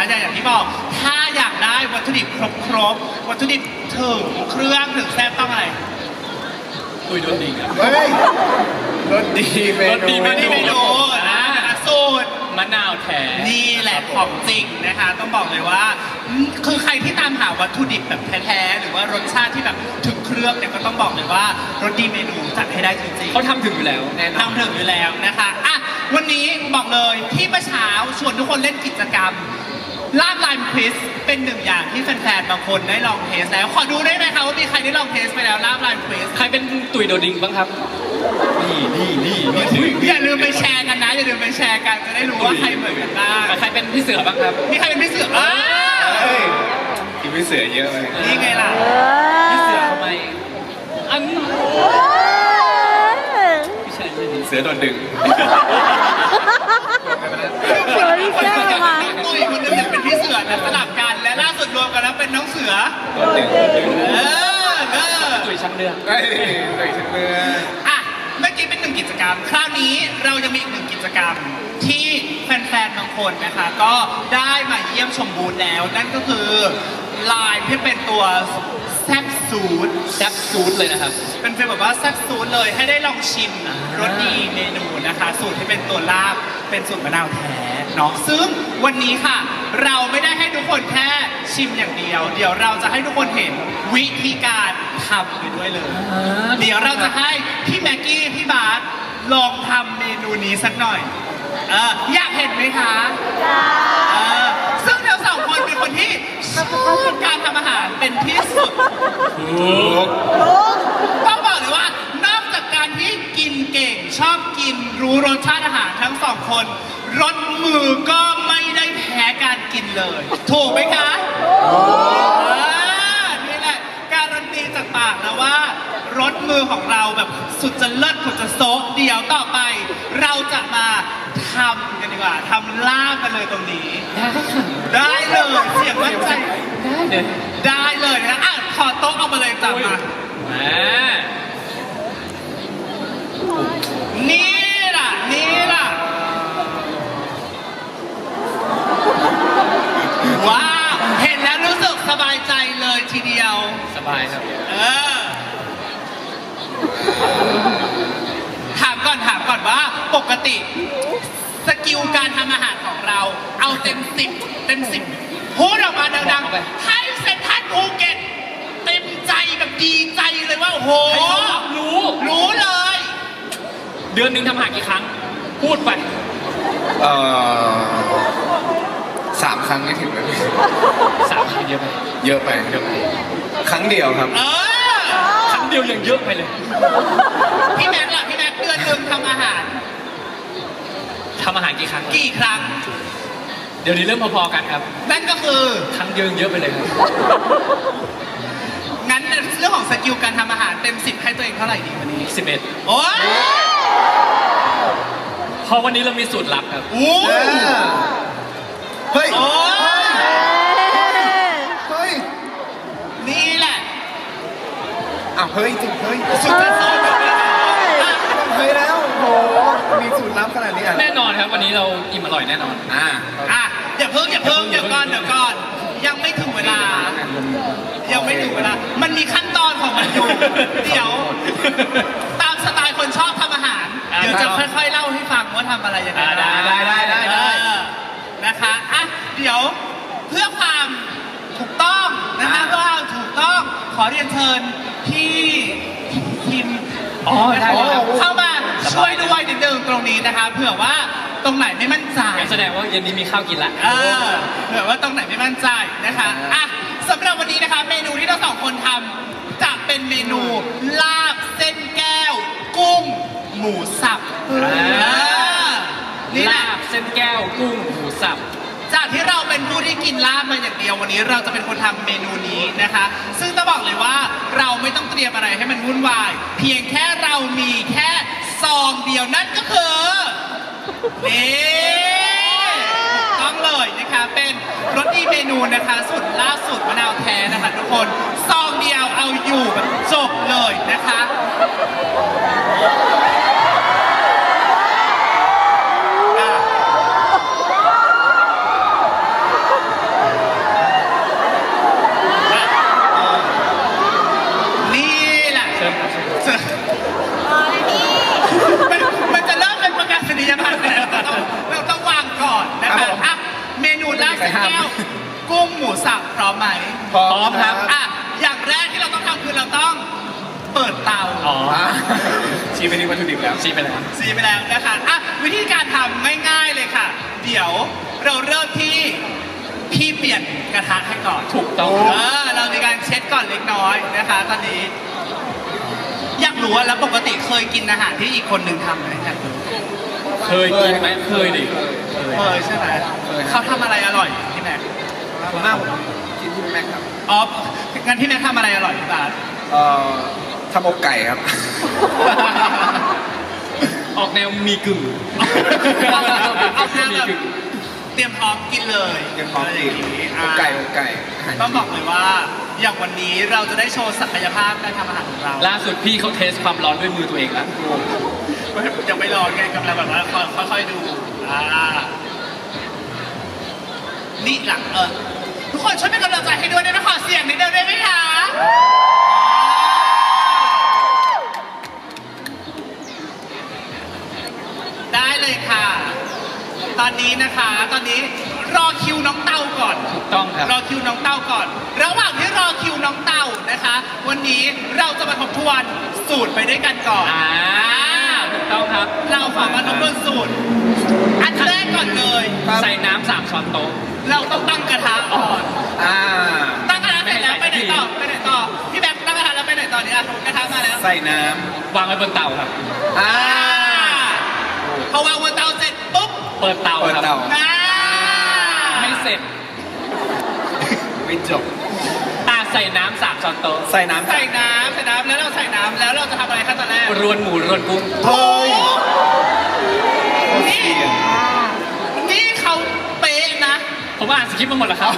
นะคะอย่างอย่างที่บอก ถ้าอยากได้วัตถุดิบครบครบๆวัตถุดิบถึงเครื่องถึงแซ่บต้องอะไรตุยโดนดีครับ เฮ้ยรสดีเมรสดีนูเมนี่เมนูนะนะคะสูตร มะนาวแท้ นี่แหละของจริงนะคะ ต้องบอกเลยว่าอืมคือใครที่ตามหาวัตถุดิบแบบแท้ๆหรือว่ารสชาติที่แบบถึงเครื่องเนี่ยก็ต้องบอกเลยว่ารสดีเมนูจัดให้ได้จริงๆ เขาทำถึงอยู่แล้วแน่นอน ทำถึงอยู่แล้วนะคะ อะ วันนี้บอกเลยที่เมื่อเช้าชวนทุกคนเล่นกิจกรรม ลาบลายควิสเป็นหนึ่งอย่างที่แฟนๆบางคนได้ลองเทสแล้ว ขอดูได้ไหมคะว่ามีใครได้ลองเทสไปแล้วลาบลายควิสใครเป็นตุยโดนดิงบ้างครับ นี่นี่นี่นี่ถืออย่าลืมไปแชร์กันนะอย่าลืมไปแชร์กันจะได้รู้ว่าใครเหมือนกันบ้างใครเป็นพี่เสือบ้างครับมีใครเป็นพี่เสือบ้างเฮ้ยกินไม่เสือเยอะเลยนี่ไงล่ะพี่เสือทำไมอันไม่ใช่ไม่ใช่เสือโดนดึง สวยแซ่บว่ะตุ้ยคนหนึงอยากเป็นพี่เสือนะสลับกันและล่าสุดรวมกันแล้วเป็นน้องเสือโดนดึงโดนดึงเออเออตุยช่างเลือกเฮ้ยตุยถึงเรืออะเมื่อกี้เป็นหนึ่งกิจกรรม คราวนี้เรายังมีอีกหนึ่งกิจกรรมที่แฟนๆบางคนนะคะก็ได้มาเยี่ยมชมบูธแล้ว นั่นก็คือลายที่เป็นตัวแซ่บซูดแซ่บซูดเลยนะครับ เป็นฟีลแบบว่าแซ่บซูดเลยให้ได้ลองชิมรสดีเมนูนะคะ สูตรที่เป็นตัวลาบ เป็นสูตรมะนาวแท้เนาะซึ่งวันนี้ค่ะ เราไม่ได้ให้ทุกคนแค่ชิมอย่างเดียว เดี๋ยวเราจะให้ทุกคนเห็นวิธีการทำไปด้วยเลย เดี๋ยวเราจะให้พี่แม็กกี้พี่บาสลองทำเมนูนี้สักหน่อยเอออยากเห็นไหมคะเออซึ่งเราสองคนเป็นคนที่ชอบการทำอาหารเป็นที่สุดต้องบอกเลยว่านอกจากการที่กิน เก่ง ชอบกินรู้รสชาติอาหารทั้งสองคนรสมือก็ไม่ได้แพ้การกินเลย ถูกไหมคะอ่านี่แหละการันตีจากปากนะว่ารสมือของเราแบบสุดจะเลิศสุดจะโซะเดี๋ยวต่อไป เราจะมาทำกันดีกว่าทำลาบกันเลยตรงนี้ ได้เลยเสียงมั่นใจ ได้เลยได้เลยนะอะขอโต๊ะเอามาเลยจ้ะมา แหม สบายครับ เออ ถามก่อนถามก่อนว่าปกติ สกิลการทำอาหารของเรา เอาเต็มสิบเต็มสิบพูดออกมาดังบอกเข้าไปๆให้เซ็นทรัลภูเก็ตเต็มใจแบบดีใจเลยว่า โอ้โห ให้เขารับรู้ รู้เลย เดือนหนึ่งทำอาหารกี่ครั้ง พูดไป เอ่อสามครั้งไม่ถึงเลยสามครั้งเยอะไป เยอะไปเยอะไป ครั้งเดียวครับ เออครั้งเดียวยังเยอะไปเลยพี่แม็กซ์ล่ะพี่แม็กซ์เดือนหนึ่งทำอาหาร ทำอาหารกี่ครั้งกี่ครั้ง เดี๋ยวนี้เริ่มพอๆกันครับ นั่นก็คือครั้งเดียวยังเยอะไปเลยครับงั้นเรื่องของสกิลการทำอาหารเต็มสิบให้ตัวเองเท่าไหร่ดีวันนี้ สิบเอ็ดโอ้ยเพราะวันนี้เรามีสูตรลับครับ โอ้ยเฮ้ย โอ้ย เฮ้ย นี่แหละ อ้าว เฮ้ยจริงเฮ้ยสุดจะสอนแบบนี้เฮ้ยแล้วโอ้โหมีสูตรลับขนาดนี้อะแน่นอนครับวันนี้เราอิ่มอร่อยแน่นอนอ่าอะอย่าเพิ่งอย่าเพิ่งเดี๋ยวก่อนเดี๋ยวก่อนยังไม่ถึงเวลา ยังไม่ถึงเวลา มันมีขั้นตอนของมันอยู่ เดี๋ยว ตามสไตล์คนชอบทำอาหารอะเดี๋ยวจะครับค่อยๆเล่าให้ฟังว่าทำอะไรยังไงอะได้ได้ได้ได้ได้เออนะคะอะเดี๋ยวเพื่อความถูกต้องนะคะเพื่อความถูกต้องขอเรียนเชิญ พี่ทีมอ๋อได้เลยครับเข้ามาช่วยด้วยนิดนึงตรงนี้นะคะเผื่อว่าตรงไหนไม่มั่นใจ งั้นแสดงว่าเย็นนี้มีข้าวกินละ เออเผื่อว่าตรงไหนไม่มั่นใจนะคะ อะสำหรับวันนี้นะคะเมนูที่เราสองคนทำจะเป็นเมนูลาบเส้นแก้ว กุ้ง หมูสับอ่าเออนี่แหลาละ บเส้นแก้วกุ้งหมูสับ จากที่เราเป็นผู้ที่กินลาบมาอย่างเดียววันนี้ เราจะเป็นคนทำเมนูนี้นะคะ ซึ่งต้องบอกเลยว่าเราไม่ต้องเตรียมอะไรให้มันวุ่นวาย เพียงแค่เรามีแค่ซองเดียวนั่นก็คือนี่ต้องเลยนะคะเป็นรสดีเมนูนะคะสุดล่าสุดมะนาวแท้นะคะทุกคนซองเดียวเอาอยู่แบบจบเลยนะคะ สักแก้ว กุ้งหมูสับพร้อมไหม พร้อม พร้อมครับ อะ อย่างแรกที่เราต้องทำคือเราต้องเปิ ดเตาอ๋ออะชี้ไปที่วัตถุดิบแล้วชี้ไปแล้วซีไปแล้วนะคะอะวิธีการทำง่ายๆเลยค่ะ เดี๋ยวเราเริ่มที่พี่เปลี่ยนกระทะให้ก่อนถูกต้องเออเรามีการเช็ดก่อนเล็กน้อยนะคะ ตอนนี้อยากรู้ว่าแล้วปกติเคยกินอาหารที่อีกคนหนึ่งทำไหมอยากรู้เคยกินไหมเคยดิเคยใช่ไหมเขาทำอะไรอร่อยพี่แม็กผมหน้าผมกินที่แม็กครับอ๋องั้นพี่แม็กทำอะไรอร่อยพี่บาสเอ่อ ทำอกไก่ครับ ออกแนวมีกึ่งเอาแนวแบบมีกึ่งเตรียมพร้อมกินเลยยังพร้อมะไรดีย่างงี้ออะกไก่อกไก่าหารต้องบอกเลยว่า อย่างวันนี้เราจะได้โชว์ศักยภาพการทำอาหารของเราล่าสุดพี่เขาเทสความร้อนด้วยมือตัวเองแล้วยังไม่ร้อนไงกำลังแบบว่าค่อยๆดูอ่านี่หลังเออทุกคนช่วยเป็นกำลังใจให้ด้วยได้ไหมขอเสียงนิดเดียวได้ไหมคะ ได้เลยค่ะ ตอนนี้นะคะ ตอนนี้รอคิวน้องเต้าก่อน ถูกต้องครับ รอคิวน้องเต้าก่อน ระหว่างที่รอคิวน้องเต้านะคะ วันนี้เราจะมาทบทวนสูตรไปด้วยกันก่อนอ่าถูกต้องครับ เราขอมาทบทวนสูตร อันแรกก่อนเลย ใส่น้ำสามช้อนโต๊ะ เราต้องตั้งกระทะก่อน อ่า ตั้งกระทะเสร็จแล้วไปไหนต่อไปไหนต่อพี่แบงค์ตั้งกระทะแล้วไปไหนต่อเนี่ยกระทะมาแล้ว ใส่น้วางไว้บนเตาครับำอ่าพ อวางบนเตาเสร็จปุ๊บเปิดเตาเปิดครับเตา อ่าไม่เสร็จไม่จบ ตาใส่น้ำสามช้อนโต๊ะใส่น้ำใส่น้ำใส่น้ำแล้วเราใส่น้ำแล้วเราจะทำอะไรขั้นตอนแรกรวนหมูรวนกุ้งเฮ้ยนี่นี่เขาเป๊ะนะผมอ่านสคริปต์มาหมดแล้วครับ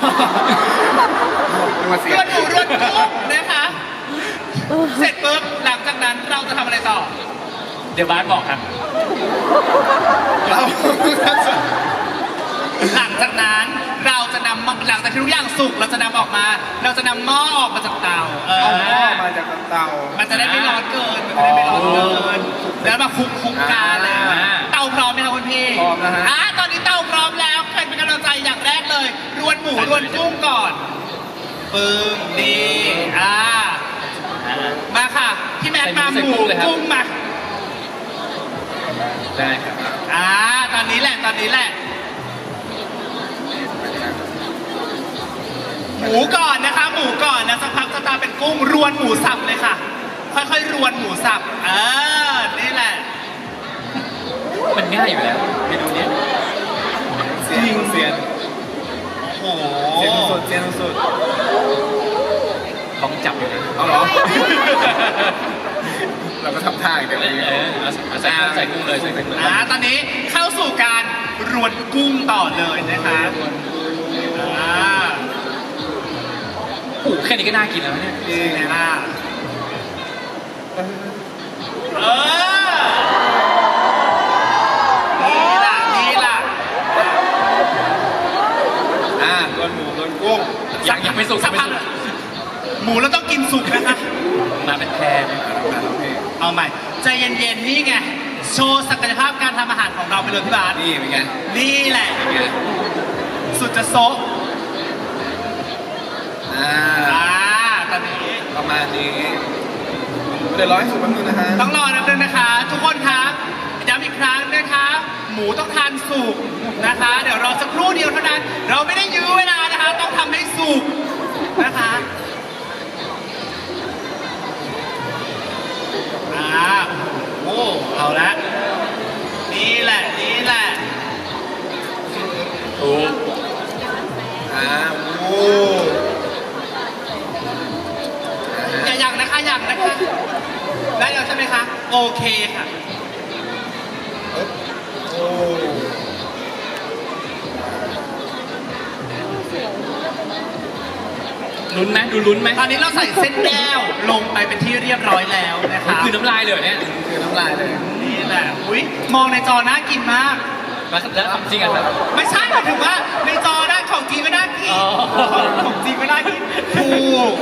ดูมาเสียรวนหมูรวนกุ้งนะคะ เสร็จปุ๊บหลังจากนั้นเราจะทำอะไรต่อ เดี๋ยวบาสบอกครับ เราหลังจากนั้นเราจะนำหลังจากที่ทุกอย่างสุกเราจะนำออกมา เราจะนำหม้อออกมาจากเตาเออเอาหม้อมาจากเตา มันจะได้ไม่ร้อนเกิน มันจะได้ไม่ร้อนเกิน แล้วมาคลุกคลุกกันเลยอ่าเตาพร้อมไหมครับคุณพี่พร้อมนะฮะ อ่าตอนนี้เตาพร้อมแล้วใครเป็นกำลังใจอย่างแรกเลย รวนหมูรวนกุ้งก่อนปึ้งดีอ่ามาค่ะพี่แม็กซ์มาหใส่มูกุ้งเลยครับกุ้งมา ได้ครับอ่าตอนนี้แหละตอนนี้แหละหมูก่อนนะคะ หมูก่อนนะสักพักจะตามเป็นกุ้งรวนหมูสับเลยค่ะ ค่อยๆรวนหมูสับเออนี่แหละ มันง่ายอยู่แล้วเมนูเนี้ยเสียนเสียนโอ้โหเสียนสุดเสียนสุดต้องจับอยู่เลยเอาเหรอ เราก็ทำท่าอย่างเดียวเอเลยอเอาเอาใส่ใส่กุ้งเลยใส่กุ้งเลยอ่าตอนนี้เข้าสู่การรวนกุ้งต่อเลยนะคะอ่าโอ้โหแค่นี้ก็น่ากินแล้วเนี่ยนี่เนี่ยนะเออนี่ล่ะนี่ล่ะอ่าโดนหมูโดนกุ้งยังยังไม่สุกสัยังกไม่พักสุกหมูเราต้องกินสุกนะคะมาเป็นแพร เอาใหม่ ใจเย็นๆ นี่ไง โชว์ศักยภาพการทำอาหารของเราไปเลยพี่บาสนี่เป็นไงนี่แหละ เป็นไงสุดจะโซะอ่าอ่าตอนนี้ประมาณนี้เดี๋ยวร้อยสุดแป๊บนึงนะฮะต้องรอนะนึงนะคะ ทุกคนคะย้ำอีกครั้งนะคะ หมูต้องทานสุกนะคะ เดี๋ยวรอสักครู่เดียวเท่านั้น เราไม่ได้ยื้อเวลานะคะ ต้องทำให้สุกนะคะ เอาละ นี่แหละ นี่แหละถูกอ่าโอ้อย่าอย่างนะคะอย่างนะคะ ได้แล้วใช่ไหมคะ โอเคค่ะ ลุ้นไหมดูลุ้นไหมตอนนี้เราใส่เส้นแก้วลงไปเป็นที่เรียบร้อยแล้วนะคะคือน้ำลายเลยเหรอเนี่ยคือน้ำลายเลยนี่แหละอุ้ยมองในจอน่ากินมากแล้วแล้วทำจริงอะครับไม่ใช่หมายถึงว่าในจอได้ของจริงไม่น่ากินอ๋อของจริงไม่น่ากินถูก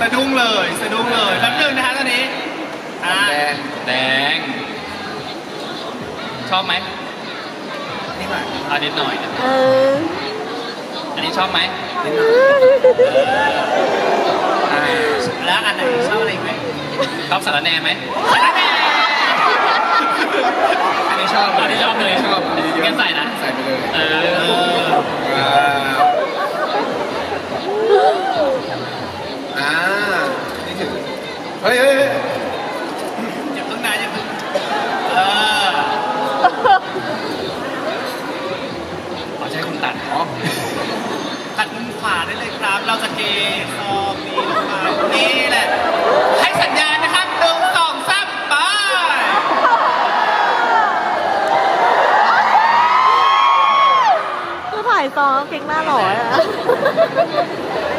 สะดุ้งเลยสะดุ้งเลยแป๊บนึงนะคะตอนนี้อ่าแดงแดงชอบไหมนี่หน่อยเอานิดหน่อยเอออันนี้ชอบไหมอ่าแล้วอันไหนชอบอะไรอีกไหมชอบสารแหน่ไหมอันนี้ชอบอันนี้ชอบเลยชอบงั้นใส่นะ ใส่ไปเลยเอออ่าอ่านี่ถึงเฮ้ยเฮ้ยเฮ้ย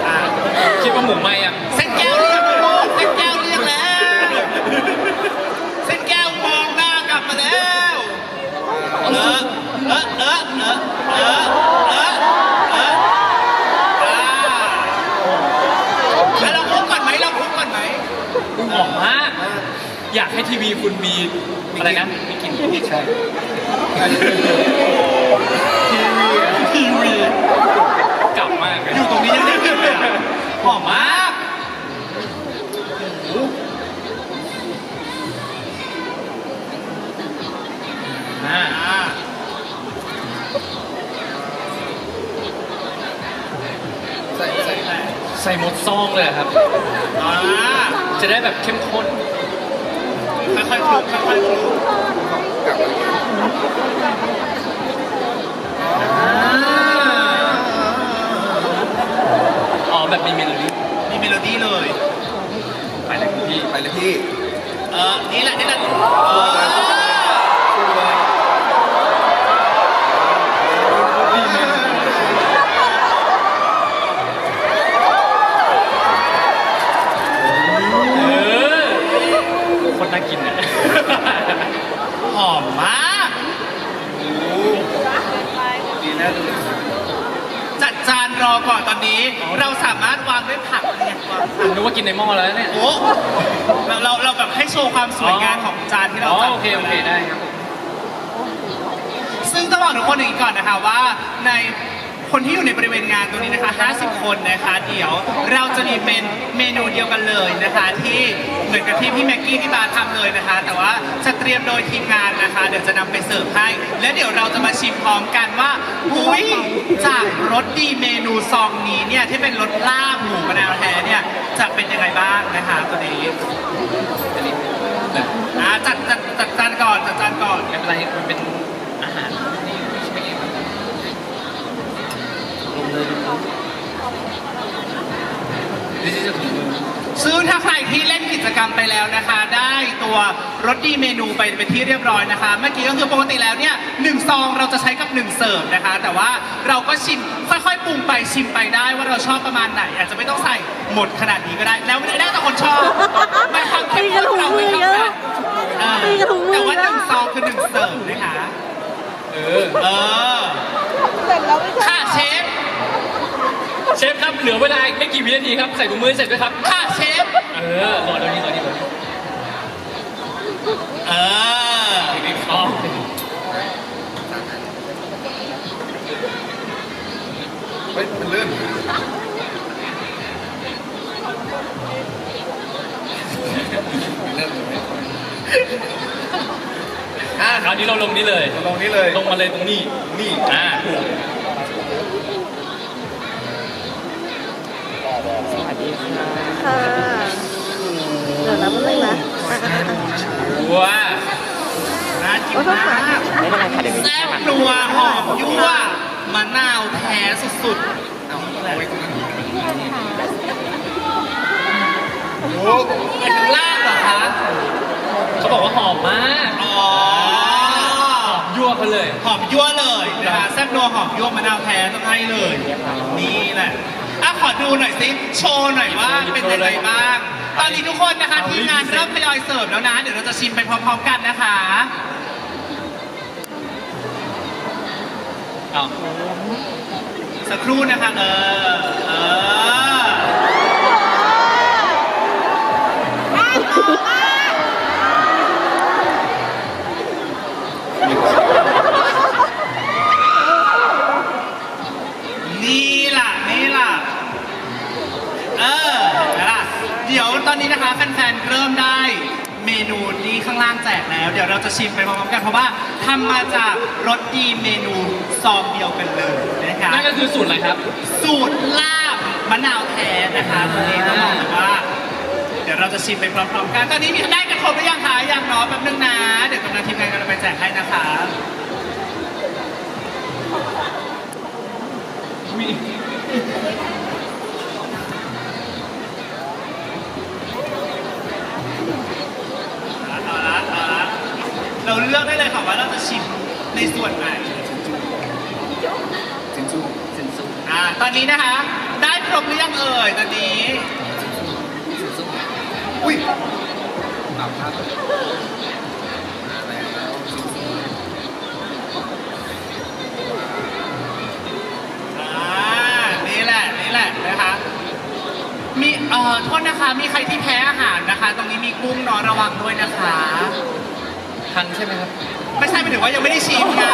อะคิดว่าหมูไหมอะเส้นแก้วเรียกลูกเส้นแก้วเรียกแล้วเส้นแก้วมองหน้ากลับมาแล้วเออเออเออเออเออเออเอออ่าแล้วเราคุกก่อนไหมเราคุกก่อนไหมหอมมาก อยากให้ทีวีคุณมีอะไรนะมีกลิ่นใช่ ทีวี เก่ามากเลยอยู่ตรงนี้ยังได้กลินเลยอะหอมมากอ่าอ่าใส่ใส่ใส่หมดซองเลยอะครับ อ่าจะได้แบบเข้มข้น ค่อยๆคลุกค่อยๆคลุกกลับมาอ๋อ แบบมีเมโลดี้มีเมโลดี้เลย ไปเลยคุณพี่ไปเลยพี่เออนี่แหละนี่แหละเออเออคนน่ากินอะหอมมาก ดีนะดู จัดจาน รอก่อนตอนนี้ เราสามารถวางด้วยผักเนี่ยวางผักนึกว่ากินในหม้อแล้วเนี่ยโอ้เราเราเราแบบให้โชว์ความสวยงามของจานที่เราอ๋อจัด โอเคโอเคได้ครับซึ่งต้องบอกทุกคนอย่างนี้ก่อนนะคะว่าใน คนที่อยู่ในบริเวณงานตรงนี้นะคะ 50 คนนะคะ เดี๋ยวเราจะมีเป็นเมนูเดียวกันเลยนะคะ ที่เหมือนกับที่พี่แม็กกี้ที่บาร์ทำเลยนะคะ แต่ว่าจะเตรียมโดยทีมงานนะคะ เดี๋ยวจะนำไปเสิร์ฟให้ และเดี๋ยวเราจะมาชิมพร้อมกันว่าอุ้ยจากรสดีเมนูซองนี้เนี่ยที่เป็นรสลาบหมูมะนาวแท้เนี่ยจะเป็นยังไงบ้างนะคะตัวนี้อ่าจัดจัดจัดจานก่อนจัดจานก่อน ไม่เป็นไรมันเป็นอาหารนี่ไม่ใช่ลง เลยนี่จะถุงมือซึ่งถ้าใครที่เล่นกิจกรรมไปแล้วนะคะ ได้ตัวรสดีเมนูไปเป็นที่เรียบร้อยนะคะ เมื่อกี้ก็คือปกติแล้วเนี่ยหนึ่งซองเราจะใช้กับหนึ่งเสิร์ฟนะคะ แต่ว่าเราก็ชิมค่อยๆปรุงไปชิมไปได้ว่าเราชอบประมาณไหน อาจจะไม่ต้องใส่หมดขนาดนี้ก็ได้ แล้วได้แต่คนชอบมันความเข้มข้นเราไม่เท่ากันเออแต่ว่าหนึ่งซองคือหนึ่งเสิร์ฟนะคะเออเออเสร็จแล้วไม่ใช่ค่ะเชฟ เชฟครับเหลือเวลาอีกไม่กี่วินาทีครับใส่ถุงมือให้เสร็จด้วยครับค่ะเชฟ เออรอเดี๋ยวนี้รอนี้รอนี้เอออ๋อเฮ้ยมันเลื่อนเลื่อนเลยอะคราวนี้เราลงนี้เลย ลงนี้เลย ลงมาเลยตรงนี้นี่อ่า ค่ะเดี๋ยวนะมันเลยนะอะอะอะว้าน่ากินโอ้ต้องมหากไม่เป็นไรค่ะเดี๋ยวแซ่บนัวหอมยั่วมะนาวแท้สุดเอาเอาไว้ตรงนั้นโอ้โหๆเป็นลาบเหรอคะเขาบอกว่าหอมมากอ๋อยั่วเขาเลย หอมยั่วเลยนะคะแซ่บนัวหอมยั่วมะนาวแท้ต้องให้เลย นี่แหละ อะขอดูหน่อยสิ โชว์หน่อยว่าเป็นยังไงบ้าง ตอนนี้ทุกคนนะคะทีมงานเริ่มทยอยเสิร์ฟแล้วนะ เดี๋ยวเราจะชิมไปพร้อมๆกันนะคะเอาสักครู่นะคะเออเออ นี้นะคะแฟนๆ เริ่มได้เมนูนี้ข้างล่างแจกแล้ว เดี๋ยวเราจะชิมไปพร้อมๆกันเพราะว่าทำมาจากรสดีเมนูซองเดียวกันเลยนะคะนั่นก็คือสูตรอะไรครับ สูตรลาบมะนาวแท้นะคะตัวนี้ต้องบอกเลยว่า เดี๋ยวเราจะชิมไปพร้อมๆกัน ตอนนี้มีได้กันครบหรือยังคะยังเนาะแป๊บนึงนะ เดี๋ยวกำลังทีมงานกำลังไปแจกให้นะคะ เราเลือกได้เลยค่ะว่าเราจะชิมในส่วนไหนจินจูอ่าตอนนี้นะคะ ได้ครบหรือยังเอ่ยตอนนี้อุ้ยตามภาพมาแล้วจินจูอ่านี่แหละนี่แหละนะคะมีเอ่อโทษนะคะ มีใครที่แพ้อาหารนะคะ ตรงนี้มีกุ้งเนอะระวังด้วยนะคะ ทันใช่ไหมครับ ไม่ใช่หมายถึงว่ายังไม่ได้ชิมไง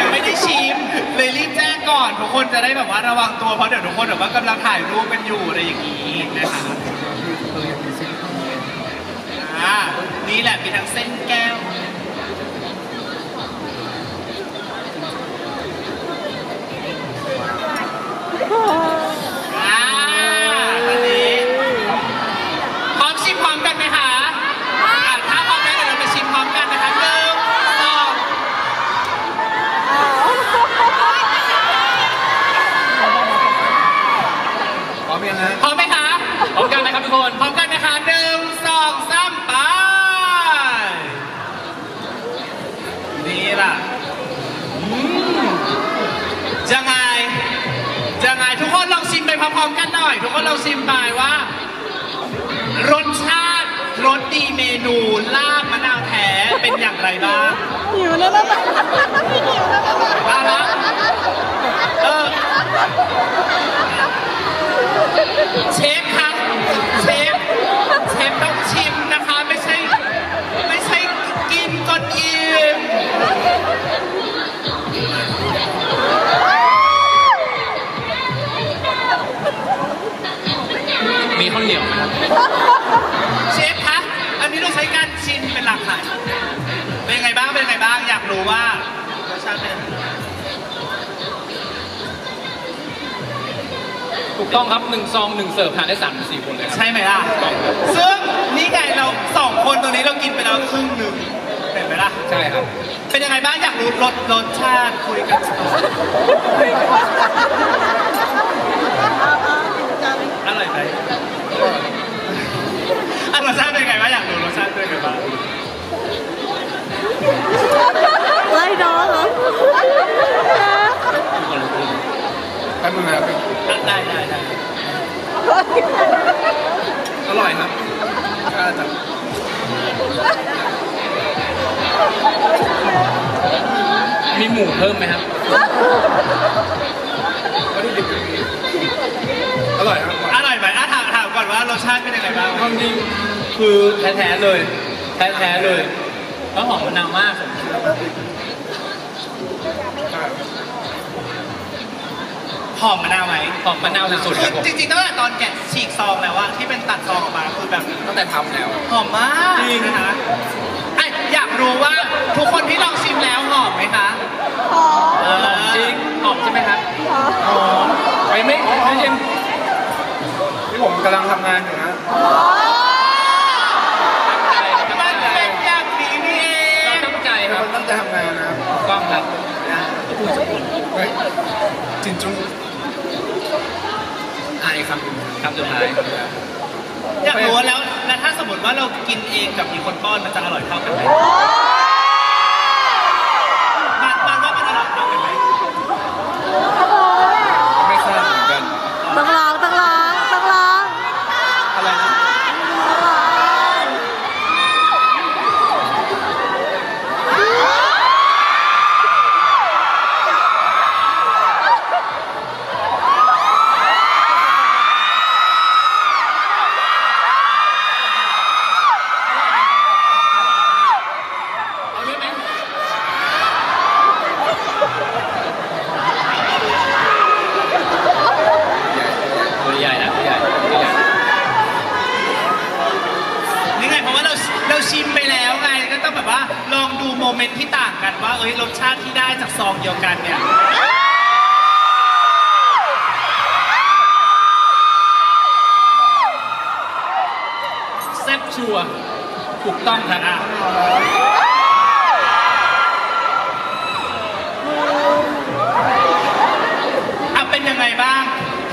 ยังไม่ได้ชิมเลยรีบแจ้งก่อนทุกคนจะได้แบบว่าระวังตัวเพราะเดี๋ยวทุกคนแบบว่ากำลังถ่ายรูปกันอยู่อะไรอย่างนี้นะคะเออยังมีเส้นข้างในอ่านี่แหละมีทั้งเส้นแก้ว เมนูลาบมะนาวแท้เป็นอย่างไรบ้างหิวแล้วนะหิวแล้วนะเอาละเออเชฟคะเชฟเชฟต้องชิมนะคะ ไม่ใช่ ไม่ใช่กินจนอิ่มมีข้าวเหนียวไหม เป็นหลักค่ะเป็นยังไงบ้าง เป็นยังไงบ้าง อยากรู้ว่ารสชาติเป็นยังไงถูกต้องครับหนึ่งซองหนึ่งเสิร์ฟทานได้สามถึงสี่คนเลยครับ ใช่ไหมล่ะ ซึ่งนี่ไงเราสองคนตรงนี้เรากินไปแล้วครึ่งหนึ่งเห็นไหมล่ะ ใช่ครับ เป็นยังไงบ้าง อยากรู้รสรสชาติคุยกันต่ออร่อยไหมอะรสชาติเป็นยังไงบ้าง อยากรู้รสชาติเป็นยังไงบ้าง ไล่น้องเหรอแป๊บนึงนะครับได้ได้ได้อร่อยครับถ้าจะมีหมูเพิ่มไหมครับวัตถุดิบอร่อยครับอร่อยไหมอะถามถามก่อนว่ารสชาติเป็นยังไงบ้างความจริงคือแท้ๆเลย แท้ๆเลย แล้วหอมมะนาวมากผมหอมมะนาวไหมหอมมะนาวสุดๆคืครัอบผมจริงๆตั้งแต่ตอนแกะฉีกซองแล้วอะที่เป็นตัดซองออกมาคือแบบตั้งแต่ทำแล้วหอมมากจริงนะคะอะอยากรู้ว่าทุกคนที่ลองชิมแล้วหอมไหมคะ หอมเออหอมจริงหอมใช่ไหมครับหอมไปไม่ไม่ชิมที่ผมกำลังทำงานอยู่นะมั จินจูอายคำหนึ่งคำสุดท้ายอยากรู้ว่าแล้วแล้วถ้าสมมติว่าเรากินเองกับมีคนป้อนมันจะอร่อยเท่ากันไหม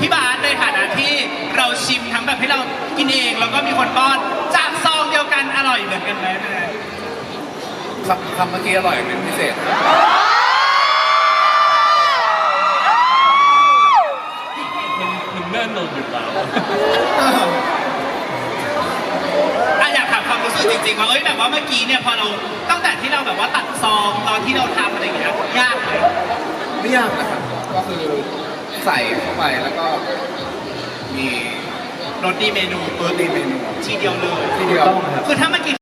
พี่บาสในฐานะที่เราชิมทั้งแบบให้เรากินเองแล้วก็มีคนป้อนจากซองเดียวกันอร่อยเหมือนกันไหมเป็นไงคำคำเมื่อกี้อร่อยเป็นพิเศษมันมันแน่นอนอยู่แล้วอะอยากถามความรู้สึกจริงๆว่าเอ้ยแบบว่าเมื่อกี้เนี่ยพอเราตั้งแต่ที่เราแบบว่าตัดซองตอนที่เราทำอะไรอย่างเงี้ยยากไหมไม่ยากนะครับก็คือ ใส่เข้าไปแล้วก็มีรสดีเมนูเปิดดีเมนู ทีเดียวเลย ทีเดียว คือถ้าเมื่อกี้